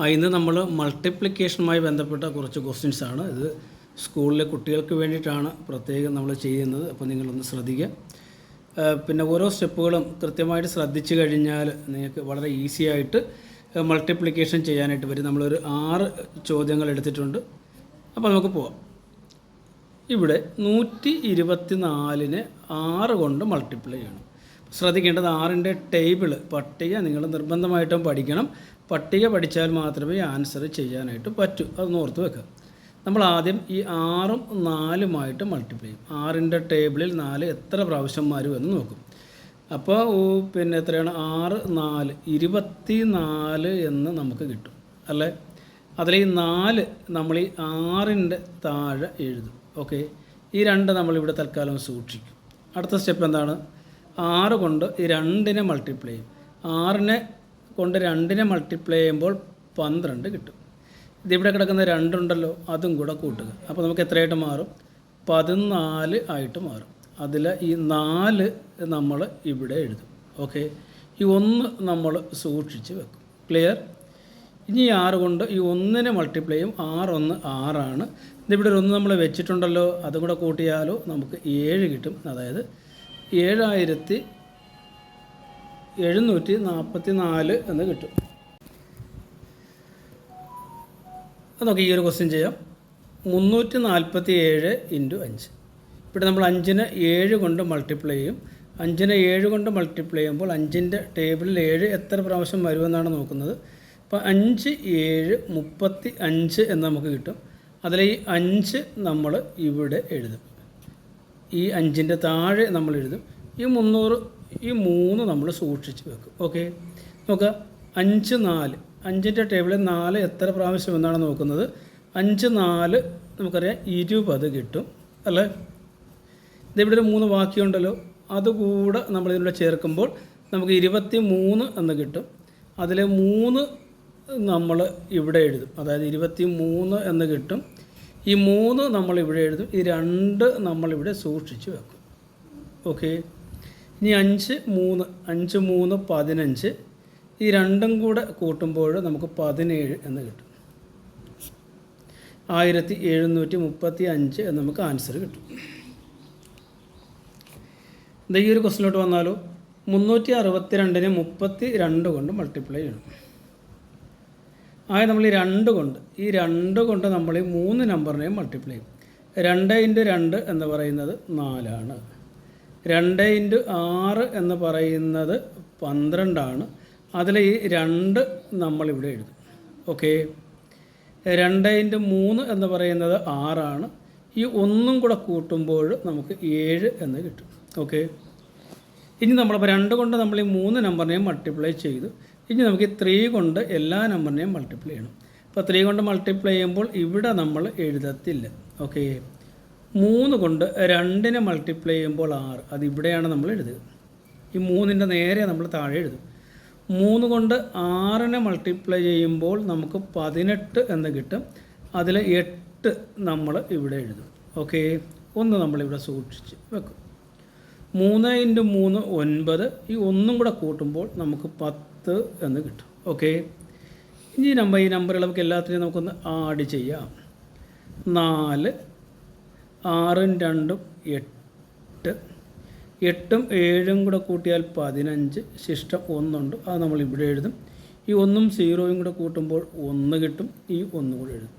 ഇന്ന് നമ്മൾ മൾട്ടിപ്ലിക്കേഷനുമായി ബന്ധപ്പെട്ട കുറച്ച് ക്വസ്റ്റ്യൻസ് ആണ്. ഇത് സ്കൂളിലെ കുട്ടികൾക്ക് വേണ്ടിയിട്ടാണ് പ്രത്യേകം നമ്മൾ ചെയ്യുന്നത്. അപ്പോൾ നിങ്ങളൊന്ന് ശ്രദ്ധിക്കുക. പിന്നെ ഓരോ സ്റ്റെപ്പുകളും കൃത്യമായിട്ട് ശ്രദ്ധിച്ചു കഴിഞ്ഞാൽ നിങ്ങൾക്ക് വളരെ ഈസി ആയിട്ട് മൾട്ടിപ്ലിക്കേഷൻ ചെയ്യാനായിട്ട് വരും. നമ്മളൊരു ആറ് ചോദ്യങ്ങൾ എടുത്തിട്ടുണ്ട്. അപ്പോൾ നമുക്ക് പോവാം. ഇവിടെ നൂറ്റി ഇരുപത്തി നാലിന് ആറ് കൊണ്ട് മൾട്ടിപ്ലൈ ചെയ്യണം. ശ്രദ്ധിക്കേണ്ടത് ആറിന്റെ ടേബിൾ പട്ടിക നിങ്ങൾ നിർബന്ധമായിട്ടും പഠിക്കണം. പട്ടിക പഠിച്ചാൽ മാത്രമേ ആൻസർ ചെയ്യാനായിട്ട് പറ്റൂ. അതൊന്ന് ഓർത്ത് വെക്കുക. നമ്മൾ ആദ്യം ഈ ആറും നാലുമായിട്ട് മൾട്ടിപ്ലൈ ചെയ്യും. ആറിന്റെ ടേബിളിൽ നാല് എത്ര പ്രാവശ്യം വരും എന്ന് നോക്കും. അപ്പോൾ പിന്നെ എത്രയാണ്? ആറ് നാല്. ഇരുപത്തി നാല് എന്ന് നമുക്ക് കിട്ടും. അല്ലേ? അതിൽ ഈ നാല് നമ്മൾ ഈ ആറിന്റെ താഴെ എഴുതും. ഓക്കെ? ഈ രണ്ട് നമ്മളിവിടെ തൽക്കാലം സൂക്ഷിക്കും. അടുത്ത സ്റ്റെപ്പ് എന്താണ്? ആറ് കൊണ്ട് ഈ രണ്ടിനെ മൾട്ടിപ്ലൈ ചെയ്യും. ആറിനെ കൊണ്ട് രണ്ടിനെ മൾട്ടിപ്ലൈ ചെയ്യുമ്പോൾ പന്ത്രണ്ട് കിട്ടും. ഇതിവിടെ കിടക്കുന്ന രണ്ടുണ്ടല്ലോ അതും കൂടെ കൂട്ടുക. അപ്പോൾ നമുക്ക് എത്രയായിട്ട് മാറും? പതിനാല് ആയിട്ട് മാറും. അതിൽ ഈ നാല് നമ്മൾ ഇവിടെ എഴുതും. ഓക്കെ? ഈ ഒന്ന് നമ്മൾ സൂക്ഷിച്ച് വെക്കും. ക്ലിയർ ഇനി ആറ് കൊണ്ട് ഈ ഒന്നിനെ മൾട്ടിപ്ലൈ ചെയ്യും. ആറൊന്ന് ആറാണ്. ഇതിവിടെ ഒരു ഒന്ന് നമ്മൾ വെച്ചിട്ടുണ്ടല്ലോ അതും കൂടെ കൂട്ടിയാലോ നമുക്ക് ഏഴ് കിട്ടും. അതായത് ഏഴായിരത്തി എഴുന്നൂറ്റി നാൽപ്പത്തി നാല് എന്ന് കിട്ടും. അത് നമുക്ക് ഈ ഒരു ക്വസ്റ്റ്യൻ ചെയ്യാം. മുന്നൂറ്റി നാൽപ്പത്തി ഏഴ് ഇന്റു അഞ്ച്. ഇവിടെ നമ്മൾ അഞ്ചിന് ഏഴ് കൊണ്ട് മൾട്ടിപ്ലൈ ചെയ്യും. അഞ്ചിനെ ഏഴ് കൊണ്ട് മൾട്ടിപ്ലൈ ചെയ്യുമ്പോൾ അഞ്ചിന്റെ ടേബിളിൽ ഏഴ് എത്ര പ്രാവശ്യം വരുമെന്നാണ് നോക്കുന്നത്. അപ്പോൾ അഞ്ച് ഏഴ് മുപ്പത്തി അഞ്ച് എന്ന് നമുക്ക് കിട്ടും. അതിൽ ഈ അഞ്ച് നമ്മൾ ഇവിടെ എഴുതും. ഈ അഞ്ചിന്റെ താഴെ നമ്മൾ എഴുതും. ഈ മുന്നൂറ് ഈ മൂന്ന് നമ്മൾ സൂക്ഷിച്ച് വെക്കും. ഓക്കെ? നോക്കുക അഞ്ച് നാല്. അഞ്ചിന്റെ ടേബിളിൽ നാല് എത്ര പ്രാവശ്യം എന്നാണ് നോക്കുന്നത്? അഞ്ച് നാല് നമുക്കറിയാം ഇരുപത് കിട്ടും അല്ലേ? ഇതിവിടെ ഒരു മൂന്ന് വാക്യമുണ്ടല്ലോ അതുകൂടെ നമ്മൾ ഇതിലൂടെ ചേർക്കുമ്പോൾ നമുക്ക് ഇരുപത്തി മൂന്ന് എന്ന് കിട്ടും. അതിലെ മൂന്ന് നമ്മൾ ഇവിടെ എഴുതും. അതായത് ഇരുപത്തി മൂന്ന് എന്ന് കിട്ടും. ഈ മൂന്ന് നമ്മൾ ഇവിടെ എഴുതും. ഈ രണ്ട് നമ്മളിവിടെ സൂക്ഷിച്ച് വെക്കും. ഓക്കെ ഇനി അഞ്ച് മൂന്ന് അഞ്ച് മൂന്ന് പതിനഞ്ച്. ഈ രണ്ടും കൂടെ കൂട്ടുമ്പോൾ നമുക്ക് പതിനേഴ് എന്ന് കിട്ടും. ആയിരത്തി എഴുന്നൂറ്റി മുപ്പത്തി അഞ്ച് എന്ന് നമുക്ക് ആൻസർ കിട്ടും. ഈ ഒരു ക്വസ്റ്റിലോട്ട് വന്നാലോ? മുന്നൂറ്റി അറുപത്തി രണ്ടിന് മുപ്പത്തി രണ്ട് കൊണ്ട് മൾട്ടിപ്ലൈ ചെയ്യണം. ആയ നമ്മൾ ഈ രണ്ട് കൊണ്ട് ഈ രണ്ട് കൊണ്ട് നമ്മൾ ഈ മൂന്ന് നമ്പറിനെയും മൾട്ടിപ്ലൈ ചെയ്യും. രണ്ട് ഇന്റു രണ്ട് എന്ന് പറയുന്നത് നാലാണ്. രണ്ട് ഇന്റു ആറ് എന്ന് പറയുന്നത് പന്ത്രണ്ടാണ്. അതിൽ ഈ രണ്ട് നമ്മളിവിടെ എഴുതും. ഓക്കെ രണ്ട് ഇന്റു മൂന്ന് എന്ന് പറയുന്നത് ആറാണ്. ഈ ഒന്നും കൂടെ കൂട്ടുമ്പോൾ നമുക്ക് ഏഴ് എന്ന് കിട്ടും. ഓക്കെ ഇനി നമ്മളിപ്പോൾ രണ്ട് കൊണ്ട് നമ്മൾ ഈ മൂന്ന് നമ്പറിനെയും മൾട്ടിപ്ലൈ ചെയ്തു. ഇനി നമുക്ക് ത്രീ കൊണ്ട് എല്ലാ നമ്പറിനെയും മൾട്ടിപ്ലൈ ചെയ്യണം. അപ്പോൾ ത്രീ കൊണ്ട് മൾട്ടിപ്ലൈ ചെയ്യുമ്പോൾ ഇവിടെ നമ്മൾ എഴുതത്തില്ല. ഓക്കെ മൂന്ന് കൊണ്ട് രണ്ടിനെ മൾട്ടിപ്ലൈ ചെയ്യുമ്പോൾ ആറ്. അത് ഇവിടെയാണ് നമ്മൾ എഴുതുക. ഈ മൂന്നിന്റെ നേരെ നമ്മൾ താഴെ എഴുതും. മൂന്ന് കൊണ്ട് ആറിനെ മൾട്ടിപ്ലൈ ചെയ്യുമ്പോൾ നമുക്ക് പതിനെട്ട് എന്ന് കിട്ടും. അതിൽ എട്ട് നമ്മൾ ഇവിടെ എഴുതും. ഓക്കെ ഒന്ന് നമ്മളിവിടെ സൂക്ഷിച്ച് വെക്കും. മൂന്ന് ഇന്റു മൂന്ന് ഒൻപത്. ഈ ഒന്നും കൂടെ കൂട്ടുമ്പോൾ നമുക്ക് പത്ത് എന്ന് കിട്ടും. ഓക്കെ ഇനി നമ്പർ ഈ നമ്പറുകൾ നമുക്ക് എല്ലാത്തിനെയും നമുക്കൊന്ന് ആഡ് ചെയ്യാം. നാല് ആറും രണ്ടും എട്ട്. എട്ടും ഏഴും കൂടെ കൂട്ടിയാൽ പതിനഞ്ച് ശിഷ്ടം ഒന്നുണ്ട്. അത് നമ്മൾ ഇവിടെ എഴുതും. ഈ ഒന്നും സീറോയും കൂടെ കൂട്ടുമ്പോൾ ഒന്ന് കിട്ടും. ഈ ഒന്നും കൂടെ എഴുതും.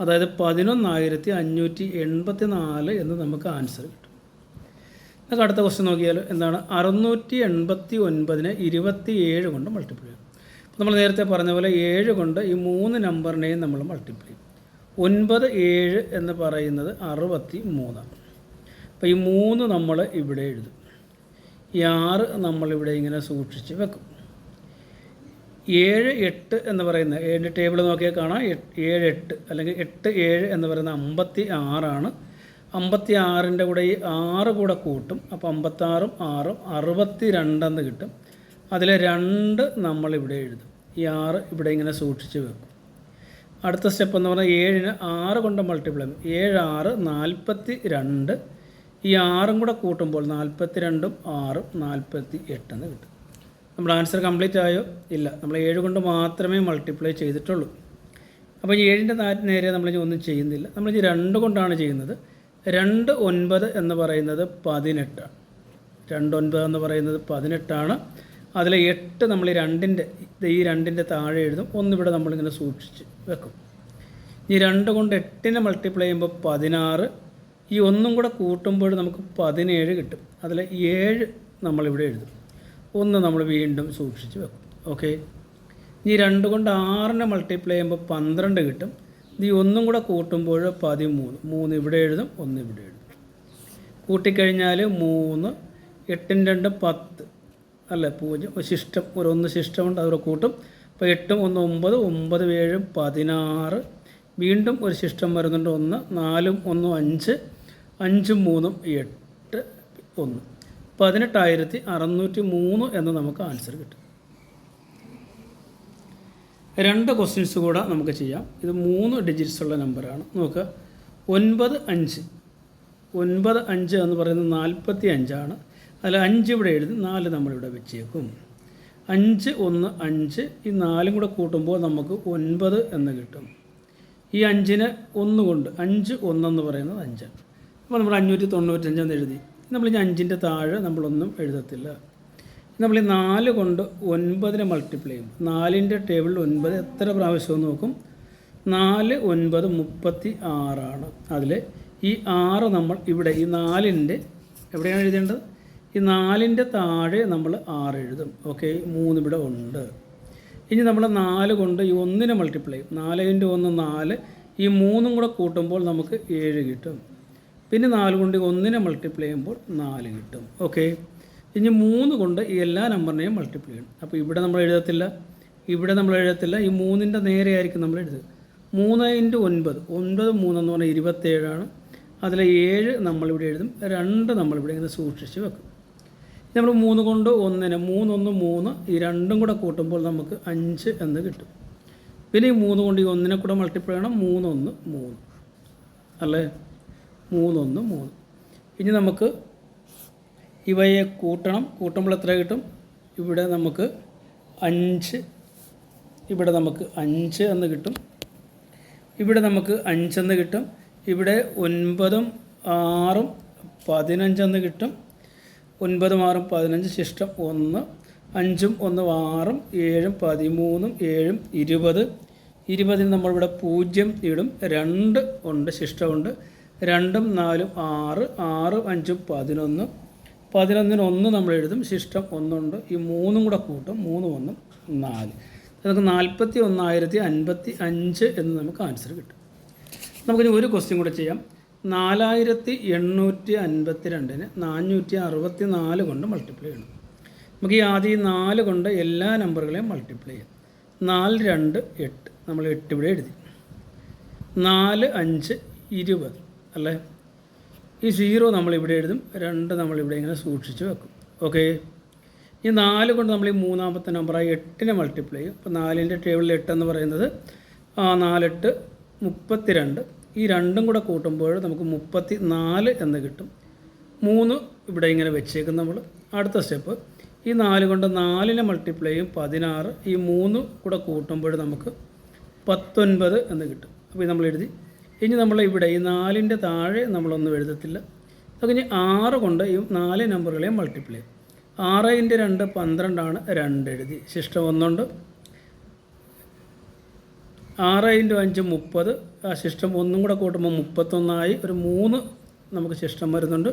അതായത് പതിനൊന്നായിരത്തി അഞ്ഞൂറ്റി എൺപത്തി നാല് എന്ന് നമുക്ക് ആൻസർ കിട്ടും. നമുക്ക് അടുത്ത ക്വസ്റ്റ്യൻ നോക്കിയാൽ എന്താണ്? അറുന്നൂറ്റി എൺപത്തി ഒൻപതിനെ ഇരുപത്തി ഏഴ് കൊണ്ട് മൾട്ടിപ്ലൈ ചെയ്യും. നമ്മൾ നേരത്തെ പറഞ്ഞ പോലെ ഏഴ് കൊണ്ട് ഈ മൂന്ന് നമ്പറിനെയും നമ്മൾ മൾട്ടിപ്ലൈ ചെയ്യും. ഒൻപത് ഏഴ് എന്ന് പറയുന്നത് അറുപത്തി മൂന്നാണ് അപ്പോൾ ഈ മൂന്ന് നമ്മൾ ഇവിടെ എഴുതും. ഈ ആറ് നമ്മളിവിടെ ഇങ്ങനെ സൂക്ഷിച്ച് വെക്കും. ഏഴ് എട്ട് എന്ന് പറയുന്ന ഏഴിന്റെ ടേബിൾ നോക്കിയാൽ കാണാം. ഏഴ് എട്ട് അല്ലെങ്കിൽ എട്ട് ഏഴ് എന്ന് പറയുന്ന അമ്പത്തി ആറാണ് അമ്പത്തി ആറിന്റെ കൂടെ ഈ ആറ് കൂടെ കൂട്ടും. അപ്പോൾ അമ്പത്താറും ആറും അറുപത്തി രണ്ടെന്ന് കിട്ടും. അതിലെ രണ്ട് നമ്മൾ ഇവിടെ എഴുതും. ഈ ആറ് ഇവിടെ ഇങ്ങനെ സൂക്ഷിച്ച് വെക്കും. അടുത്ത സ്റ്റെപ്പ് എന്ന് പറഞ്ഞാൽ ഏഴിന് ആറ് കൊണ്ട് മൾട്ടിപ്ലൈ ഏഴ് ആറ് നാൽപ്പത്തി രണ്ട് ഈ ആറും കൂടെ കൂട്ടുമ്പോൾ നാൽപ്പത്തി രണ്ടും ആറും നാൽപ്പത്തി എട്ടെന്ന് കിട്ടും. നമ്മുടെ ആൻസർ കംപ്ലീറ്റ് ആയോ? ഇല്ല. നമ്മൾ ഏഴ് കൊണ്ട് മാത്രമേ മൾട്ടിപ്ലൈ ചെയ്തിട്ടുള്ളൂ. അപ്പോൾ ഈ ഏഴിന്റെ നേരെ നമ്മൾ ഒന്നും ചെയ്യുന്നില്ല. നമ്മൾ ഈ രണ്ട് കൊണ്ടാണ് ചെയ്യുന്നത്. രണ്ട് ഒൻപത് എന്ന് പറയുന്നത് പതിനെട്ടാണ് രണ്ട് ഒൻപത് എന്ന് പറയുന്നത് പതിനെട്ടാണ്. അതിലെ എട്ട് നമ്മൾ രണ്ടിന്റെ ഈ രണ്ടിന്റെ താഴെ എഴുതും. ഒന്നിവിടെ നമ്മളിങ്ങനെ സൂക്ഷിച്ച് വെക്കും. ഈ രണ്ട് കൊണ്ട് എട്ടിനെ മൾട്ടിപ്ലൈ ചെയ്യുമ്പോൾ പതിനാറ്. ഈ ഒന്നും കൂടെ കൂട്ടുമ്പോൾ നമുക്ക് പതിനേഴ് കിട്ടും. അതിൽ ഏഴ് നമ്മളിവിടെ എഴുതും. ഒന്ന് നമ്മൾ വീണ്ടും സൂക്ഷിച്ച് വെക്കും. ഓക്കെ? ഈ രണ്ട് കൊണ്ട് ആറിനെ മൾട്ടിപ്ലൈ ചെയ്യുമ്പോൾ പന്ത്രണ്ട് കിട്ടും. ഈ ഒന്നും കൂടെ കൂട്ടുമ്പോൾ പതിമൂന്ന്. മൂന്ന് ഇവിടെ എഴുതും ഒന്ന് ഇവിടെ എഴുതും. കൂട്ടിക്കഴിഞ്ഞാൽ മൂന്ന് എട്ടും രണ്ട് പത്ത്. അല്ല? പൂജ്യം. ശിഷ്ടം ഒരു ഒന്ന് ശിഷ്ടമുണ്ട് അതുകൂടെ കൂട്ടും. അപ്പോൾ എട്ടും ഒന്ന് ഒമ്പത് ഒമ്പത് ഏഴും പതിനാറ്. വീണ്ടും ഒരു ശിഷ്ടം വരുന്നുണ്ട് ഒന്ന്. നാലും ഒന്നും അഞ്ച് അഞ്ചും മൂന്നും എട്ട് ഒന്ന്. പതിനെട്ടായിരത്തി അറുന്നൂറ്റി മൂന്ന് എന്ന് നമുക്ക് ആൻസർ കിട്ടും. രണ്ട് ക്വസ്റ്റ്യൻസ് കൂടെ നമുക്ക് ചെയ്യാം. ഇത് മൂന്ന് ഡിജിറ്റ്സ് ഉള്ള നമ്പറാണ് നോക്കുക ഒൻപത് അഞ്ച്. ഒൻപത് അഞ്ച് എന്ന് പറയുന്നത് നാൽപ്പത്തി അഞ്ചാണ്. അതിൽ അഞ്ച് ഇവിടെ എഴുതി നാല് നമ്മളിവിടെ വെച്ചേക്കും. അഞ്ച് ഒന്ന് അഞ്ച് ഈ നാലും കൂടെ കൂട്ടുമ്പോൾ നമുക്ക് ഒൻപത് എന്ന് കിട്ടും. ഈ അഞ്ചിന് ഒന്ന് കൊണ്ട് അഞ്ച് ഒന്നെന്ന് പറയുന്നത് അഞ്ചാണ്. അപ്പോൾ നമ്മൾ അഞ്ഞൂറ്റി തൊണ്ണൂറ്റഞ്ചെന്ന് എഴുതി. നമ്മൾ ഈ അഞ്ചിന്റെ താഴെ നമ്മളൊന്നും എഴുതത്തില്ല. നമ്മൾ ഈ നാല് കൊണ്ട് ഒൻപതിനെ മൾട്ടിപ്ലൈ ചെയ്യും. നാലിന്റെ ടേബിളിൽ ഒൻപത് എത്ര പ്രാവശ്യം നോക്കും? നാല് ഒൻപത് മുപ്പത്തി ആറാണ്. അതിൽ ഈ ആറ് നമ്മൾ ഇവിടെ ഈ നാലിന്റെ എവിടെയാണ് എഴുതേണ്ടത്? ഈ നാലിന്റെ താഴെ നമ്മൾ ആറ് എഴുതും. ഓക്കെ മൂന്ന് ഇവിടെ ഉണ്ട്. ഇനി നമ്മൾ നാല് കൊണ്ട് ഈ ഒന്നിനെ മൾട്ടിപ്ലൈ ചെയ്യും. നാല് ഇന്റു ഒന്ന് നാല്. ഈ മൂന്നും കൂടെ കൂട്ടുമ്പോൾ നമുക്ക് ഏഴ് കിട്ടും. പിന്നെ നാല് കൊണ്ട് ഒന്നിനെ മൾട്ടിപ്ലൈ ചെയ്യുമ്പോൾ നാല് കിട്ടും. ഓക്കെ. ഇനി മൂന്ന് കൊണ്ട് ഈ എല്ലാ നമ്പറിനെയും മൾട്ടിപ്ലൈ ചെയ്യണം. അപ്പോൾ ഇവിടെ നമ്മൾ എഴുതത്തില്ല ഇവിടെ നമ്മൾ എഴുതത്തില്ല ഈ മൂന്നിന്റെ നേരെയായിരിക്കും നമ്മൾ എഴുതുക. മൂന്ന് ഇന്റു ഒൻപത് ഒൻപത് മൂന്നെന്ന് പറഞ്ഞാൽ ഇരുപത്തേഴാണ്. അതിലെ ഏഴ് നമ്മളിവിടെ എഴുതും രണ്ട് നമ്മളിവിടെ ഇങ്ങനെ സൂക്ഷിച്ച് വെക്കും. നമ്മൾ മൂന്ന് കൊണ്ട് ഒന്നിന് മൂന്നൊന്ന് മൂന്ന് ഈ രണ്ടും കൂടെ കൂട്ടുമ്പോൾ നമുക്ക് അഞ്ച് എന്ന് കിട്ടും. പിന്നെ ഈ മൂന്ന് കൊണ്ട് ഈ ഒന്നിനെ കൂടെ മൾട്ടിപ്ലൈ ചെയ്യണം മൂന്നൊന്ന് മൂന്ന്. അല്ലേ? മൂന്നൊന്ന് മൂന്ന്. ഇനി നമുക്ക് ഇവയെ കൂട്ടണം കൂട്ടുമ്പോൾ എത്ര കിട്ടും? ഇവിടെ നമുക്ക് അഞ്ച്. ഇവിടെ നമുക്ക് അഞ്ച് എന്ന് കിട്ടും. ഇവിടെ നമുക്ക് അഞ്ചെന്ന് കിട്ടും. ഇവിടെ ഒൻപതും ആറും പതിനഞ്ചെന്ന് കിട്ടും. ഒൻപതും ആറും പതിനഞ്ച് ശിഷ്ടം ഒന്ന്. അഞ്ചും ഒന്നും ആറും ഏഴും പതിമൂന്നും ഏഴും ഇരുപത്. ഇരുപതിന് നമ്മളിവിടെ പൂജ്യം ഇടും. രണ്ട് ഉണ്ട് ശിഷ്ടമുണ്ട്. രണ്ടും നാലും ആറ് ആറും അഞ്ചും പതിനൊന്ന്. പതിനൊന്നിന് ഒന്ന് നമ്മൾ എഴുതും. ശിഷ്ടം ഒന്നുണ്ട്. ഈ മൂന്നും കൂടെ കൂട്ടും. മൂന്ന് ഒന്നും നാല്. നമുക്ക് നാൽപ്പത്തി ഒന്നായിരത്തി അൻപത്തി അഞ്ച് എന്ന് നമുക്ക് ആൻസർ കിട്ടും. നമുക്കിനി ഒരു ക്വസ്റ്റ്യൻ കൂടെ ചെയ്യാം. നാലായിരത്തി എണ്ണൂറ്റി അൻപത്തി രണ്ടിന് നാനൂറ്റി അറുപത്തി നാല് കൊണ്ട് മൾട്ടിപ്ലൈ ചെയ്യണം. നമുക്ക് ഈ ആദ്യം നാല് കൊണ്ട് എല്ലാ നമ്പറുകളെയും മൾട്ടിപ്ലൈ ചെയ്യാം. നാല് രണ്ട് എട്ട്. നമ്മൾ എട്ട് ഇവിടെ എഴുതി. നാല് അഞ്ച് ഇരുപത്. അല്ലേ? ഈ സീറോ നമ്മൾ ഇവിടെ എഴുതും രണ്ട് നമ്മൾ ഇവിടെ ഇങ്ങനെ സൂക്ഷിച്ച് വെക്കും. ഓക്കെ ഈ നാല് കൊണ്ട് നമ്മൾ ഈ മൂന്നാമത്തെ നമ്പറായി എട്ടിനെ മൾട്ടിപ്ലൈ ചെയ്യും. അപ്പോൾ നാലിന്റെ ടേബിളിൽ എട്ടെന്ന് പറയുന്നത് നാലെട്ട് മുപ്പത്തി രണ്ട് ഈ രണ്ടും കൂടെ കൂട്ടുമ്പോൾ നമുക്ക് മുപ്പത്തി നാല് എന്ന് കിട്ടും. മൂന്ന് ഇവിടെ ഇങ്ങനെ വെച്ചേക്കും നമ്മൾ. അടുത്ത സ്റ്റെപ്പ് ഈ നാല് കൊണ്ട് നാലിനെ മൾട്ടിപ്ലൈ ചെയ്യും പതിനാറ്. ഈ മൂന്ന് കൂടെ കൂട്ടുമ്പോൾ നമുക്ക് പത്തൊൻപത് എന്ന് കിട്ടും. അപ്പോൾ ഇത് നമ്മൾ എഴുതി. ഇനി നമ്മൾ ഇവിടെ ഈ നാലിന്റെ താഴെ നമ്മളൊന്നും എഴുതത്തില്ല. അത് ഇനി ആറ് കൊണ്ട് ഈ നാല് നമ്പറുകളെയും മൾട്ടിപ്ലൈ ചെയ്യും. ആറ് ഇന്റെ രണ്ട് പന്ത്രണ്ടാണ് രണ്ട് എഴുതി. ശിഷ്ടം ഒന്നുണ്ട്. ആറ് ഇന്റു അഞ്ച് മുപ്പത്. ആ ശിഷ്ടം ഒന്നും കൂടെ കൂട്ടുമ്പോൾ മുപ്പത്തൊന്നായി ഒരു മൂന്ന് നമുക്ക് ശിഷ്ടം വരുന്നുണ്ട്.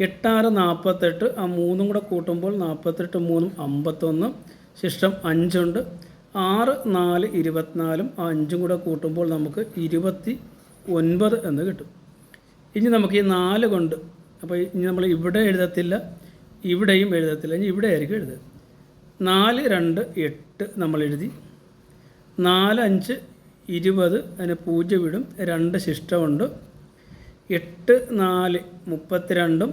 എട്ടാറ് നാൽപ്പത്തെട്ട്. ആ മൂന്നും കൂടെ കൂട്ടുമ്പോൾ നാൽപ്പത്തെട്ട് മൂന്നും അമ്പത്തൊന്ന്. ശിഷ്ടം അഞ്ചുണ്ട്. ആറ് നാല് ഇരുപത്തിനാലും അഞ്ചും കൂടെ കൂട്ടുമ്പോൾ നമുക്ക് ഇരുപത്തി ഒൻപത് എന്ന് കിട്ടും. ഇനി നമുക്ക് ഈ നാല് കൊണ്ട് അപ്പോൾ ഇനി നമ്മൾ ഇവിടെ എഴുതത്തില്ല ഇവിടെയും എഴുതത്തില്ല ഇനി ഇവിടെ ആയിരിക്കും എഴുതുക. നാല് രണ്ട് എട്ട് നമ്മൾ എഴുതി. നാല് അഞ്ച് ഇരുപത് അതിന് പൂജ്യം വിടും രണ്ട് ശിഷ്ടമുണ്ട്. എട്ട് നാല് മുപ്പത്തിരണ്ടും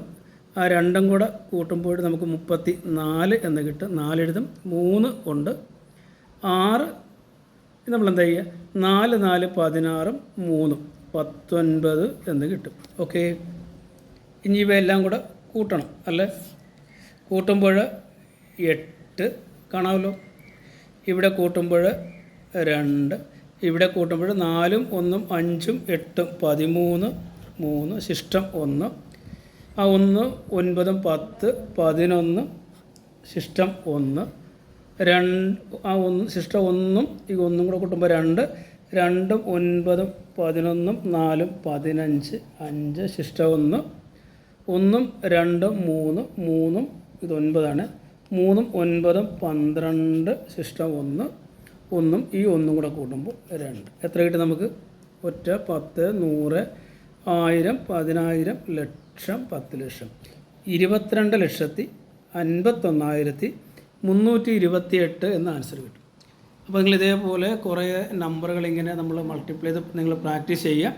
ആ രണ്ടും കൂടെ കൂട്ടുമ്പോൾ നമുക്ക് മുപ്പത്തി നാല് എന്ന് കിട്ടും നാലെഴുതും മൂന്ന് ഉണ്ട് ആറ്. നമ്മൾ എന്താ ചെയ്യുക? നാല് നാല് പതിനാറും മൂന്നും. പത്തൊൻപത് എന്ന് കിട്ടും. ഓക്കെ ഇനി ഇവയെല്ലാം കൂടെ കൂട്ടണം. അല്ലേ? കൂട്ടുമ്പോൾ എട്ട്. കാണാമല്ലോ? ഇവിടെ കൂട്ടുമ്പോൾ രണ്ട്. ഇവിടെ കൂട്ടുമ്പോൾ നാലും ഒന്നും അഞ്ചും എട്ടും പതിമൂന്ന് മൂന്ന് ശിഷ്ടം ഒന്ന്. ആ ഒന്ന് ഒൻപതും പത്ത് പതിനൊന്ന് ശിഷ്ടം ഒന്ന്. രണ്ട് ആ ഒന്ന് ശിഷ്ടം ഒന്നും ഈ ഒന്നും കൂടെ കൂട്ടുമ്പോൾ രണ്ട് രണ്ടും ഒൻപതും പതിനൊന്നും നാലും പതിനഞ്ച് അഞ്ച് ശിഷ്ടം ഒന്ന് ഒന്നും രണ്ടും മൂന്ന് മൂന്നും ഇത് ഒൻപതാണ് മൂന്നും ഒൻപതും പന്ത്രണ്ട് ശിഷ്ടം ഒന്ന് ഒന്നും ഈ ഒന്നും കൂടെ കൂട്ടുമ്പോൾ രണ്ട്. എത്ര കിട്ടും നമുക്ക്? ഒറ്റ പത്ത് നൂറ് ആയിരം പതിനായിരം ലക്ഷം പത്ത് ലക്ഷം. ഇരുപത്തിരണ്ട് ലക്ഷത്തി അൻപത്തൊന്നായിരത്തി മുന്നൂറ്റി ഇരുപത്തിയെട്ട് എന്ന ആൻസർ കിട്ടും. അപ്പോൾ നിങ്ങൾ ഇതേപോലെ കുറേ നമ്പറുകൾ ഇങ്ങനെ നമ്മൾ മൾട്ടിപ്ലൈ ചെയ്ത് നിങ്ങൾ പ്രാക്ടീസ് ചെയ്യുക.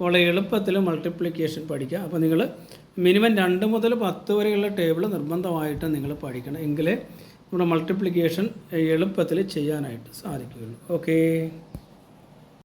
വളരെ എളുപ്പത്തിൽ മൾട്ടിപ്ലിക്കേഷൻ പഠിക്കുക. അപ്പോൾ നിങ്ങൾ മിനിമം രണ്ട് മുതൽ പത്ത് വരെയുള്ള ടേബിൾ നിർബന്ധമായിട്ട് നിങ്ങൾ പഠിക്കണം. എങ്കിലേ നമ്മുടെ മൾട്ടിപ്ലിക്കേഷൻ എളുപ്പത്തിൽ ചെയ്യാനായിട്ട് സാധിക്കുകയുള്ളൂ. ഓക്കേ